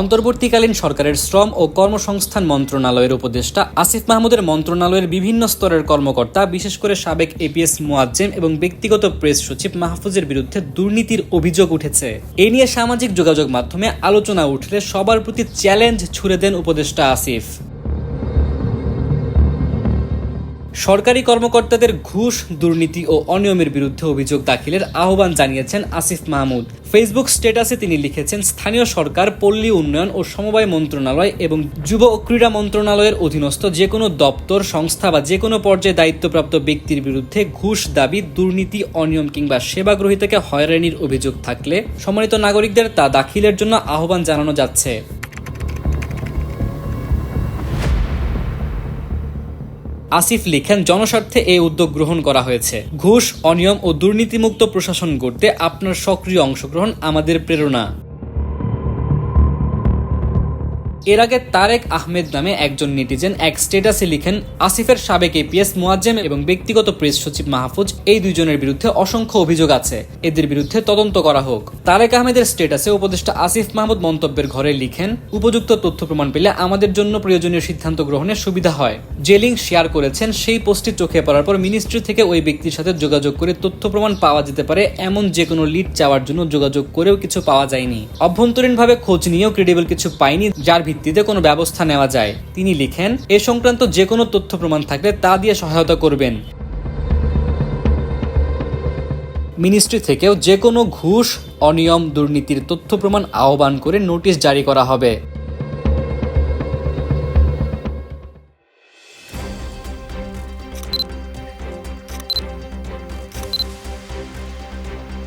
অন্তর্বর্তীকালীন সরকারের শ্রম ও কর্মসংস্থান মন্ত্রণালয়ের উপদেষ্টা আসিফ মাহমুদের মন্ত্রণালয়ের বিভিন্ন স্তরের কর্মকর্তা, বিশেষ করে সাবেক এপিএস মোয়াজ্জেম এবং ব্যক্তিগত প্রেস সচিব মাহফুজের বিরুদ্ধে দুর্নীতির অভিযোগ উঠেছে। এ নিয়ে সামাজিক যোগাযোগ মাধ্যমে আলোচনা উঠলে সবার প্রতি চ্যালেঞ্জ ছুড়ে দেন উপদেষ্টা আসিফ। সরকারি কর্মকর্তাদের ঘুষ, দুর্নীতি ও অনিয়মের বিরুদ্ধে অভিযোগ দাখিলের আহ্বান জানিয়েছেন আসিফ মাহমুদ। ফেসবুক স্ট্যাটাসে তিনি লিখেছেন, স্থানীয় সরকার, পল্লী উন্নয়ন ও সমবায় মন্ত্রণালয় এবং যুব ও ক্রীড়া মন্ত্রণালয়ের অধীনস্থ যে কোনো দপ্তর, সংস্থা বা যে কোনো পর্যায়ে দায়িত্বপ্রাপ্ত ব্যক্তির বিরুদ্ধে ঘুষ, দাবি, দুর্নীতি, অনিয়ম কিংবা সেবা গ্রহীতাকে হয়রানির অভিযোগ থাকলে সম্মানিত নাগরিকদের তা দাখিলের জন্য আহ্বান জানানো যাচ্ছে। আসিফ লিখেন, জনস্বার্থে এই উদ্যোগ গ্রহণ করা হয়েছে। ঘুষ, অনিয়ম ও দুর্নীতিমুক্ত প্রশাসন গড়তে আপনার সক্রিয় অংশগ্রহণ আমাদের প্রেরণা। এর আগে তারেক আহমেদ নামে একজন নেটিজেন এক স্টেটাসে লিখেন, আসিফের সাবেক এপিএস মোয়াজ্জেম এবং ব্যক্তিগত প্রেস সচিব মাহফুজ এই দুইজনের বিরুদ্ধে অসংখ্য অভিযোগ আছে। এদের বিরুদ্ধে তদন্ত করা হোক। তারেক আহমেদের স্টেটাসে উপদেষ্টা আসিফ মাহমুদ মন্তব্যের ঘরে লিখেন, উপযুক্ত তথ্য প্রমাণ পেলে আমাদের জন্য প্রয়োজনীয় সিদ্ধান্ত গ্রহণে সুবিধা হয়। যে লিঙ্ক শেয়ার করেছেন, সেই পোস্টটি চোখে পড়ার পর মিনিস্ট্রি থেকে ওই ব্যক্তির সাথে যোগাযোগ করে তথ্য প্রমাণ পাওয়া যেতে পারে এমন যে কোনো লিড চাওয়ার জন্য যোগাযোগ করেও কিছু পাওয়া যায়নি। অভ্যন্তরীণভাবে খোঁজ নিয়েও ক্রেডিবল কিছু পাইনি যার ভিত্তিতে কোনো ব্যবস্থা নেওয়া যায়। তিনি লিখেন, এ সংক্রান্ত যে কোনো তথ্য প্রমাণ থাকলে তা দিয়ে সহায়তা করবেন। মিনিস্ট্রি থেকেও যে কোনো ঘুষ, অনিয়ম, দুর্নীতির তথ্য প্রমাণ আহ্বান করে নোটিশ জারি করা হবে।